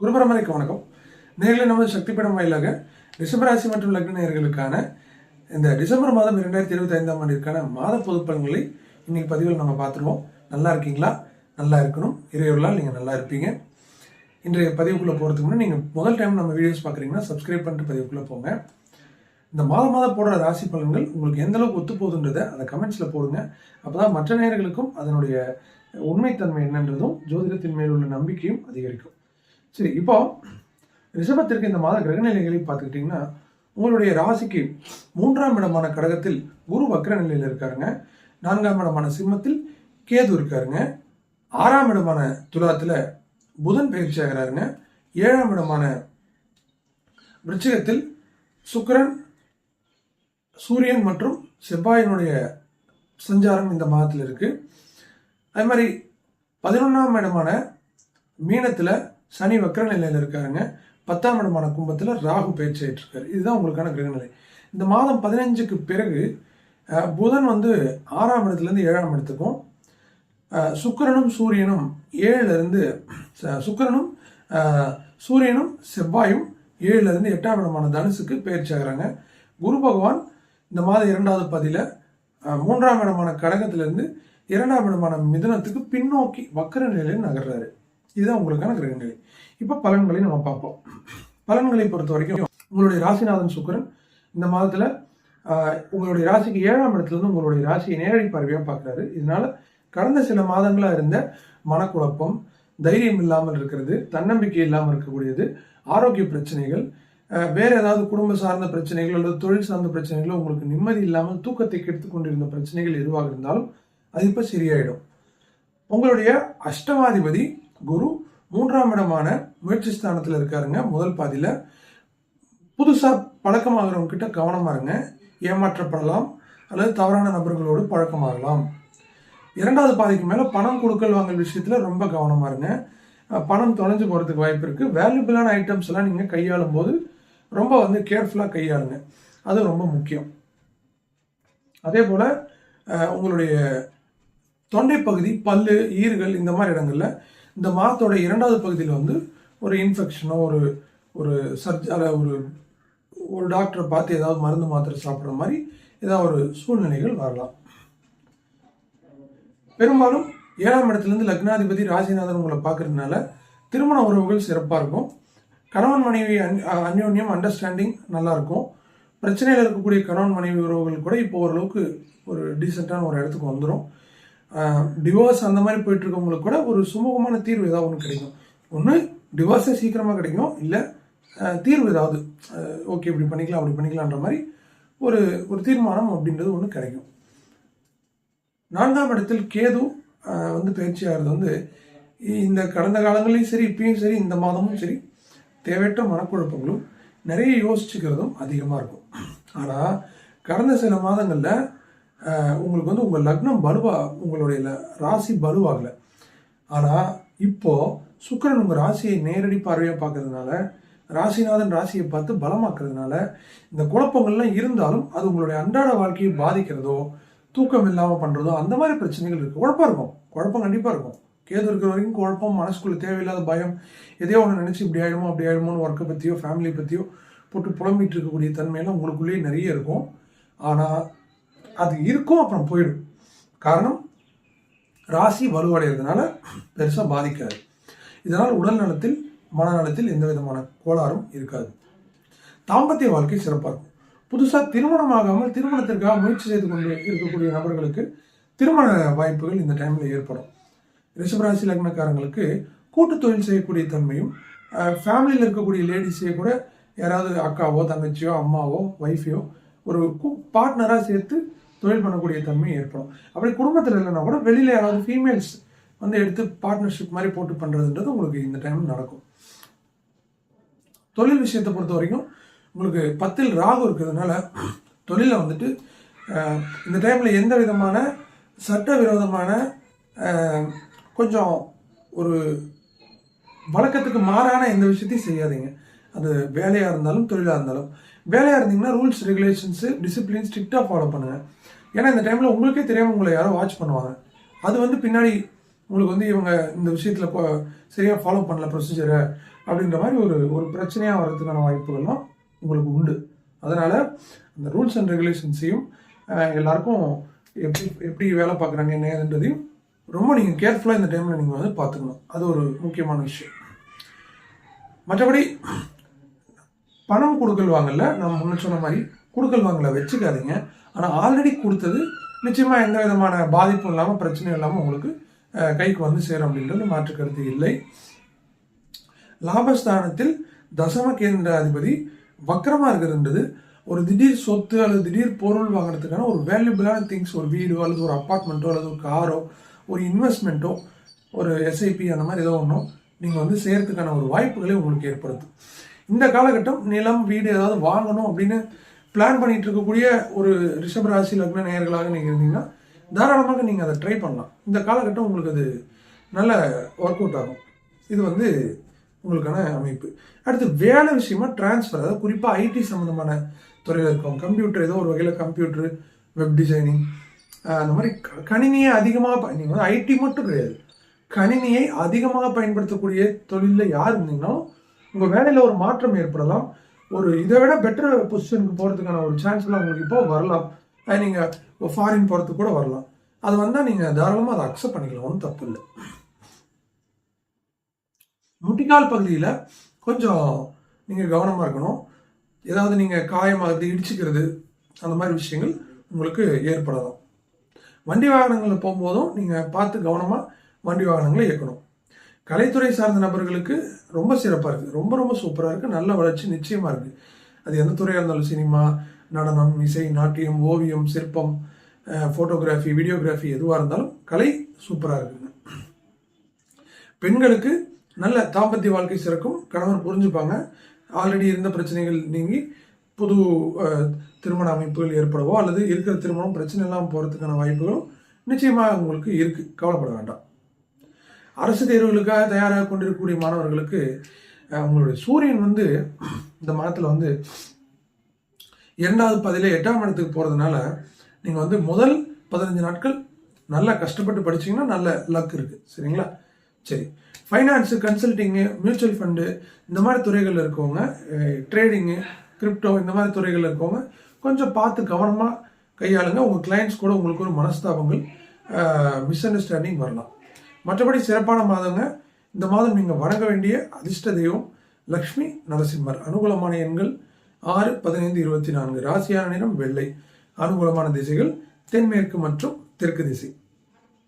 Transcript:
குருபரமரைக்கு வணக்கம். நேரில் நமது சக்தி படம் வாயிலாக டிசம்பர் மற்றும் லக்ன நேயர்களுக்கான இந்த டிசம்பர் மாதம் இரண்டாயிரத்தி இருபத்தி ஐந்தாம் ஆண்டிற்கான மாத பொதுப்பலன்களை இன்னைக்கு பதிவில் நம்ம பார்த்துருவோம். நல்லா இருக்கீங்களா? நல்லா இருக்கணும். இறையொருளால் நீங்கள் நல்லா இருப்பீங்க. இன்றைய பதிவுக்குள்ளே போகிறதுக்கு முன்னாடி நீங்கள் முதல் டைம் நம்ம வீடியோஸ் பார்க்குறீங்கன்னா சப்ஸ்கிரைப் பண்ணிட்டு பதிவுக்குள்ளே போங்க. இந்த மாதம் மாதம் போடுற ராசி பலன்கள் உங்களுக்கு எந்த அளவுக்கு ஒத்து போகுதுன்றதை அதை கமெண்ட்ஸில் போடுங்க. அப்பதான் மற்ற நேர்களுக்கும் அதனுடைய உண்மைத்தன்மை என்னன்றதும் ஜோதிடத்தின் மேல் உள்ள நம்பிக்கையும் அதிகரிக்கும். சரி இப்போ ரிஷபத்திற்கு இந்த மாத கிரகநிலைகளை பார்த்துக்கிட்டிங்கன்னா உங்களுடைய ராசிக்கு மூன்றாம் இடமான கடகத்தில் குரு வக்ர நிலையில் இருக்காருங்க. நான்காம் இடமான சிம்மத்தில் கேது இருக்காருங்க. ஆறாம் இடமான துலாத்தில் புதன் பயிற்சி ஆகிறாருங்க. ஏழாம் இடமான விருச்சிகத்தில் சுக்கரன் சூரியன் மற்றும் செவ்வாயினுடைய சஞ்சாரம் இந்த மாதத்தில் இருக்குது அதே மாதிரி பதினொன்றாம் இடமான மீனத்தில் சனி வக்கர நிலையில் இருக்காருங்க. பத்தாம் இடமான கும்பத்தில் ராகு பயிற்சி இருக்காரு இதுதான் உங்களுக்கான கிரகநிலை. இந்த மாதம் பதினஞ்சுக்கு பிறகு புதன் வந்து ஆறாம் இடத்துலேருந்து ஏழாம் இடத்துக்கும் சுக்கரனும் சுக்கிரனும் சூரியனும் ஏழுலேருந்து இருந்து ச- சுக்கிரனும் சூரியனும் செவ்வாயும் ஏழுலேருந்து எட்டாம் இடமான தனுசுக்கு பயிற்சி ஆகுறாங்க. குரு பகவான் இந்த மாதம் இரண்டாவது பதியில் மூன்றாம் இடமான கடகத்திலேருந்து இரண்டாம் இடமான மிதனத்துக்கு பின்னோக்கி வக்கர நிலையில் நகர்றாரு. இதுதான் உங்களுக்கான கிரகநிலை இப்போ பலன்களை நம்ம பார்ப்போம். பலன்களை பொறுத்த வரைக்கும் உங்களுடைய ராசிநாதன் சுக்கரன் இந்த மாதத்துல ஆஹ், உங்களுடைய ராசிக்கு ஏழாம் இடத்துலேருந்து உங்களுடைய ராசியை நேரடி பார்வையாக பார்க்குறாரு. இதனால கடந்த சில மாதங்களா இருந்த மனக்குழப்பம் தைரியம் இல்லாமல் இருக்கிறது தன்னம்பிக்கை இல்லாமல் இருக்கக்கூடியது ஆரோக்கிய பிரச்சனைகள் வேறு ஏதாவது குடும்ப சார்ந்த பிரச்சனைகள் அல்லது தொழில் சார்ந்த பிரச்சனைகளோ உங்களுக்கு நிம்மதி இல்லாமல் தூக்கத்தை கெடுத்து கொண்டிருந்த பிரச்சனைகள் எதுவாக இருந்தாலும் அது இப்போ சரியாயிடும். உங்களுடைய அஷ்டமாதிபதி குரு மூன்றாம் இடமான முயற்சி ஸ்தானத்தில் இருக்காருங்க. முதல் பாதியில். புதுசா பழக்கமாகிறவங்க கிட்ட கவனமா இருங்க. ஏமாற்றப்படலாம். அல்லது தவறான நபர்களோடு பழக்கமாகலாம். இரண்டாவது பாதிக்கு மேல பணம் கொடுக்கல் வாங்கல் விஷயத்துல ரொம்ப கவனமா இருங்க. பணம் தொலைஞ்சு போறதுக்கு வாய்ப்பு இருக்குது வேல்யூபிளான ஐட்டம்ஸ் எல்லாம் நீங்க கையாளும் போது ரொம்ப வந்து கேர்ஃபுல்லா கையாளுங்க. அது ரொம்ப முக்கியம். அதே போல அஹ் உங்களுடைய தொண்டை பகுதி பல்லு ஈறுகள் இந்த மாதிரி இடங்கள்ல இந்த மாதத்தோட இரண்டாவது பகுதியில் வந்து ஒரு இன்ஃபெக்ஷனோ ஒரு ஒரு சர்ஜ் அல்ல ஒரு ஒரு டாக்டரை பார்த்து ஏதாவது மருந்து மாத்திரை சாப்பிட்ற மாதிரி ஏதாவது ஒரு சூழ்நிலைகள் வரலாம். பெரும்பாலும் ஏழாம் இடத்துலேருந்து லக்னாதிபதி ராசிநாதன் உங்களை பார்க்கறதுனால திருமண உறவுகள் சிறப்பாக இருக்கும். கணவன் மனைவி அன் அந்யோன்யம் அண்டர்ஸ்டாண்டிங் நல்லாயிருக்கும் பிரச்சனையில் இருக்கக்கூடிய கணவன் மனைவி உறவுகள் கூட இப்போ ஓரளவுக்கு ஒரு டீசெண்டான ஒரு இடத்துக்கு வந்துடும் டிவோர்ஸ் அந்த மாதிரி போயிட்டுருக்கவங்களுக்கு கூட ஒரு சுமூகமான தீர்வு ஏதாவது ஒன்று கிடைக்கும். ஒன்று டிவோர்ஸே சீக்கிரமாக கிடைக்கும். இல்லை தீர்வு ஏதாவது ஓகே இப்படி பண்ணிக்கலாம் அப்படி பண்ணிக்கலான்ற மாதிரி ஒரு ஒரு தீர்மானம் அப்படின்றது ஒன்று கிடைக்கும். நான்காம் இடத்தில் கேது வந்து பயிற்சி ஆகிறது வந்து இந்த கடந்த காலங்களையும் சரி இப்பயும் சரி இந்த மாதமும் சரி தேவையற்ற மனக்குழப்பங்களும் நிறைய யோசிச்சுக்கிறதும் அதிகமாக இருக்கும். ஆனால் கடந்த சில மாதங்களில் உங்களுக்கு வந்து உங்கள் லக்னம் பலுவா உங்களுடைய ல- ராசி வலுவாகலை ஆனால் இப்போ சுக்கிரன் உங்கள் ராசியை நேரடி பார்வையாக பார்க்கறதுனால ராசிநாதன் ராசியை பார்த்து பலமாக்குறதுனால இந்த குழப்பங்கள்லாம் இருந்தாலும் அது உங்களுடைய அன்றாட வாழ்க்கையை பாதிக்கிறதோ தூக்கம் இல்லாமல் பண்ணுறதோ அந்த மாதிரி பிரச்சனைகள் இருக்குது குழப்பம் இருக்கும். குழப்பம் கண்டிப்பாக இருக்கும். கேது இருக்கிற வரைக்கும் குழப்பம் மனசுக்குள்ள தேவையில்லாத பயம் எதையோ ஒன்று நினச்சி இப்படி ஆயிடுமோ அப்படி ஆயிடுமோன்னு ஒர்க்கை பற்றியோ ஃபேமிலி பற்றியோ போட்டு புலம்பிட்டு இருக்கக்கூடிய தன்மையெல்லாம் உங்களுக்குள்ளேயே நிறைய இருக்கும். ஆனால் அது இருக்கும் அப்புறம் போயிடும். காரணம் ராசி வலுவடைகிறதுனால பெருசாக பாதிக்காது. இதனால் உடல் நலத்தில் மனநலத்தில் எந்த விதமான கோளாறும் இருக்காது. தாம்பத்திய வாழ்க்கை சிறப்பாக இருக்கும். புதுசாக திருமணமாகாமல் திருமணத்திற்காக முயற்சி செய்து கொண்டு இருக்கக்கூடிய நபர்களுக்கு திருமண வாய்ப்புகள் இந்த டைமில் ஏற்படும். ரிஷபராசி லக்னக்காரங்களுக்கு கூட்டு தொழில் செய்யக்கூடிய தன்மையும் ஃபேமிலியில் இருக்கக்கூடிய லேடிஸே கூட யாராவது அக்காவோ தங்கச்சியோ அம்மாவோ ஒய்ஃபையோ ஒரு பார்ட்னராக சேர்த்து தொழில் பண்ணக்கூடிய தன்மை ஏற்படும். அப்படி குடும்பத்தில் இல்லைன்னா கூட வெளியில் யாராவது ஃபீமேல்ஸ் வந்து எடுத்து பார்ட்னர்ஷிப் மாதிரி போட்டு பண்ணுறதுன்றது உங்களுக்கு இந்த டைம் நடக்கும். தொழில் விஷயத்தை பொறுத்த வரைக்கும் உங்களுக்கு பத்தில் ராகு இருக்கிறதுனால தொழிலில் வந்துட்டு இந்த டைமில் எந்த விதமான சட்டவிரோதமான விரோதமான கொஞ்சம் ஒரு வழக்கத்துக்கு மாறான எந்த விஷயத்தையும் செய்யாதீங்க. அது வேலையாக இருந்தாலும் தொழிலாக இருந்தாலும். வேலையாக இருந்தீங்கன்னா ரூல்ஸ் ரெகுலேஷன்ஸு டிசிப்ளின் ஸ்ட்ரிக்டாக ஃபாலோ பண்ணுங்கள் ஏன்னா இந்த டைமில் உங்களுக்கே தெரியாமல் உங்களை யாரோ வாட்ச் பண்ணுவாங்க. அது வந்து பின்னாடி உங்களுக்கு வந்து இவங்க இந்த விஷயத்தில் சரியாக ஃபாலோ பண்ணல ப்ரொசீஜரை அப்படின்ற மாதிரி ஒரு ஒரு பிரச்சனையாக வர்றதுக்கான வாய்ப்புகள்லாம் உங்களுக்கு உண்டு. அதனால் அந்த ரூல்ஸ் அண்ட் ரெகுலேஷன்ஸையும் எல்லாருக்கும் எப்படி எப்படி வேலை பார்க்குறாங்க என்ன ஏதுன்றதையும் ரொம்ப நீங்கள் கேர்ஃபுல்லாக இந்த டைமில் நீங்கள் வந்து பார்த்துக்கணும். அது ஒரு முக்கியமான விஷயம். மற்றபடி பணம் கொடுக்கல் வாங்கல நான் முன்ன சொன்ன மாதிரி கொடுக்கல் வாங்கல வச்சுக்காதீங்க. ஆனால் ஆல்ரெடி கொடுத்தது நிச்சயமாக எந்த விதமான பாதிப்பும் இல்லாமல் பிரச்சனையும் இல்லாமல் உங்களுக்கு கைக்கு வந்து சேரும் அப்படின்றது மாற்று கருத்து இல்லை. லாபஸ்தானத்தில் தசம கேந்திராதிபதி வக்கரமாக இருக்கிறதுன்றது ஒரு திடீர் சொத்து அல்லது திடீர் பொருள் வாங்குறதுக்கான ஒரு வேல்யூபிளான திங்ஸ் ஒரு வீடோ அல்லது ஒரு அப்பார்ட்மெண்ட்டோ அல்லது ஒரு காரோ ஒரு இன்வெஸ்ட்மெண்ட்டோ ஒரு எஸ்ஐபி அந்த மாதிரி ஏதோ ஒன்றும் நீங்கள் வந்து செய்யறதுக்கான ஒரு வாய்ப்புகளை உங்களுக்கு ஏற்படுத்தும் இந்த காலகட்டம் நிலம் வீடு ஏதாவது வாங்கணும் அப்படின்னு பிளான் பண்ணிட்டு இருக்கக்கூடிய ஒரு ரிஷப ராசி லக்ன நேயர்களாக நீங்கள் இருந்தீங்கன்னா தாராளமாக நீங்கள் அதை ட்ரை பண்ணலாம். இந்த காலகட்டம் உங்களுக்கு அது நல்ல ஒர்க் அவுட் ஆகும். இது வந்து உங்களுக்கான அமைப்பு. அடுத்து வேலை விஷயமா டிரான்ஸ்ஃபர் அதாவது குறிப்பாக ஐடி சம்மந்தமான துறையில் இருக்கும். கம்ப்யூட்டர் ஏதோ ஒரு வகையில் கம்ப்யூட்டர் வெப் டிசைனிங் அந்த மாதிரி க- கணினியை அதிகமாக நீங்கள் வந்து ஐடி மட்டும் கிடையாது. கணினியை அதிகமாக பயன்படுத்தக்கூடிய தொழிலில் யார் இருந்தீங்கன்னாலும் உங்கள் வேலையில் ஒரு மாற்றம் ஏற்படலாம். ஒரு இதை விட பெட்டர் பொசிஷனுக்கு போகிறதுக்கான ஒரு சான்ஸ்லாம் உங்களுக்கு இப்போ வரலாம். அது நீங்கள் ஃபாரின் போகிறதுக்கு கூட வரலாம். அது வந்தால் நீங்கள் தாராளமாக அதை அக்செப்ட் பண்ணிக்கலாம். ஒன்றும் தப்பு இல்லை. முட்டிக்கால் பகுதியில் கொஞ்சம் நீங்கள் கவனமாக இருக்கணும். ஏதாவது நீங்கள் காயமாகிறது இடிச்சுக்கிறது அந்த மாதிரி விஷயங்கள் உங்களுக்கு ஏற்படலாம். வண்டி வாகனங்களில் போகும்போதும் நீங்கள் பார்த்து கவனமாக வண்டி வாகனங்களை இயக்கணும். கலைத்துறை சார்ந்த நபர்களுக்கு ரொம்ப சிறப்பாக இருக்குது ரொம்ப ரொம்ப சூப்பராக இருக்குது நல்ல வளர்ச்சி நிச்சயமாக இருக்குது அது எந்த துறையாக இருந்தாலும் சினிமா நடனம் இசை நாட்டியம் ஓவியம் சிற்பம் ஃபோட்டோகிராஃபி வீடியோகிராஃபி எதுவாக இருந்தாலும் கலை சூப்பராக இருக்குங்க. பெண்களுக்கு நல்ல தாம்பத்திய வாழ்க்கை சிறக்கும். கணவர் புரிஞ்சுப்பாங்க. ஆல்ரெடி இருந்த பிரச்சனைகள் நீங்கி புது திருமண அமைப்புகள் ஏற்படவோ அல்லது இருக்கிற திருமணம் பிரச்சனை இல்லாமல் போகிறதுக்கான வாய்ப்புகளும் நிச்சயமாக உங்களுக்கு இருக்குது கவலைப்பட வேண்டாம். அரசு தேர்வுகளுக்காக தயாராக கொண்டிருக்கக்கூடிய மாணவர்களுக்கு உங்களுடைய சூரியன் வந்து இந்த மாதத்தில் வந்து இரண்டாவது பதிலே எட்டாம் இடத்துக்கு போகிறதுனால நீங்கள் வந்து முதல் பதினஞ்சு நாட்கள் நல்லா கஷ்டப்பட்டு படிச்சீங்கன்னா நல்ல லக் இருக்குது சரிங்களா? சரி. ஃபைனான்ஸு கன்சல்ட்டிங்கு மியூச்சுவல் ஃபண்டு இந்த மாதிரி துறைகளில் இருக்கவங்க ட்ரேடிங்கு கிரிப்டோ இந்த மாதிரி துறைகளில் இருக்கவங்க கொஞ்சம் பார்த்து கவனமாக கையாளுங்க. உங்கள் கிளைண்ட்ஸ் கூட உங்களுக்கு ஒரு மனஸ்தாபங்கள் மிஸ் அண்டர்ஸ்டாண்டிங் வரலாம். மற்றபடி சிறப்பான மாதங்க. இந்த மாதம் நீங்கள் வணங்க வேண்டிய அதிர்ஷ்ட தெய்வம் லக்ஷ்மி நரசிம்மர். அனுகூலமான எண்கள் ஆறு பதினைந்து இருபத்தி நான்கு. ராசியான நிறம் வெள்ளை. அனுகூலமான திசைகள் தென்மேற்கு மற்றும் தெற்கு திசை.